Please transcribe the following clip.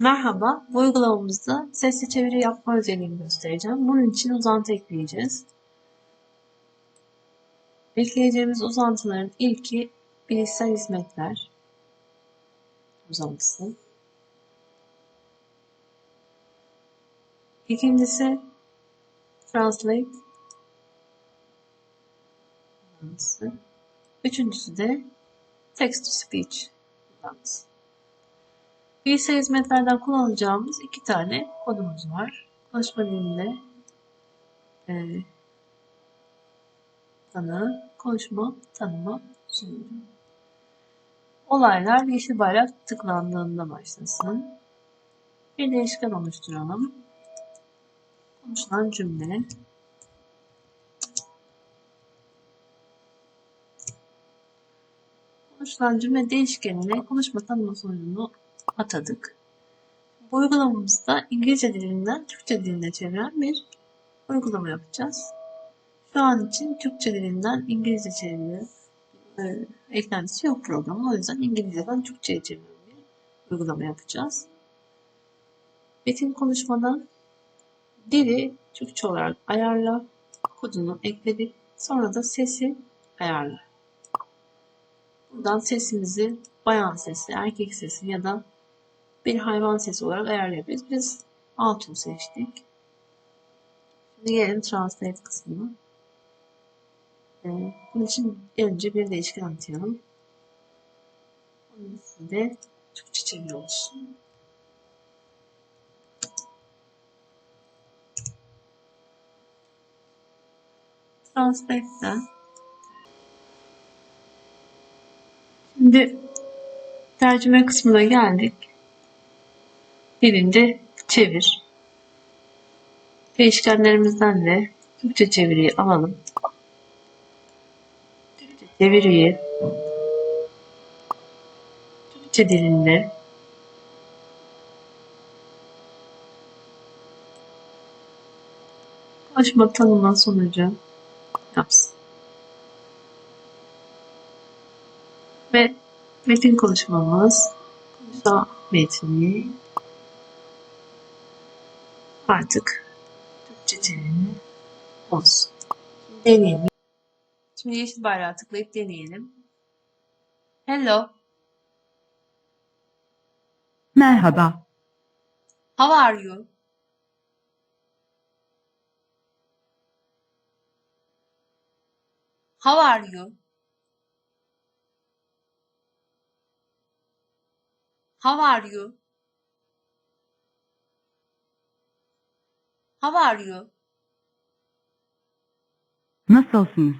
Merhaba, bu uygulamamızda sesli çeviri yapma özelliğini göstereceğim. Bunun için uzantı ekleyeceğiz. Ekleyeceğimiz uzantıların ilki bilişsel hizmetler uzantısı. İkincisi translate uzantısı. Üçüncüsü de text to speech uzantısı. Bilgisayar hizmetlerden kullanacağımız iki tane kodumuz var. Konuşma dilinde e, tanı, konuşma, tanıma, sunucu. Olaylar yeşil bayrak tıklandığında başlasın. Bir değişken oluşturalım. Konuşulan cümle. Konuşulan cümle değişkenine konuşma tanıma sonucunu atadık. Bu uygulamamızda İngilizce dilinden Türkçe diline çeviren bir uygulama yapacağız. Şu an için Türkçe dilinden İngilizce çeviri e, eklentisi yok programın. O yüzden İngilizceden Türkçe'ye çeviren bir uygulama yapacağız. Metin konuşmada dili Türkçe olarak ayarla, kodunu ekledik. Sonra da sesi ayarla. Buradan sesimizi bayan sesi, erkek sesi ya da bir hayvan sesi olarak ayarlayabiliriz. Biz Altun seçtik. Şimdi gelelim Translate kısmına. Ee, bunun için önce bir değişken atayalım. Onun ismi de Türkçe çeviri olsun. Translate'den Şimdi tercüme kısmına geldik. Birinci çevir. Değişkenlerimizden de Türkçe çeviriyi alalım. Türkçe çeviriyi Türkçe dilinde konuşma tanıma sonucu yapsın. Ve metin konuşmamız konuşma metni artık Türkçe olsun. Şimdi deneyelim. Şimdi yeşil bayrağı tıklayıp deneyelim. Hello, Merhaba. how are you? How are you? How are you? How are you? Nasılsınız?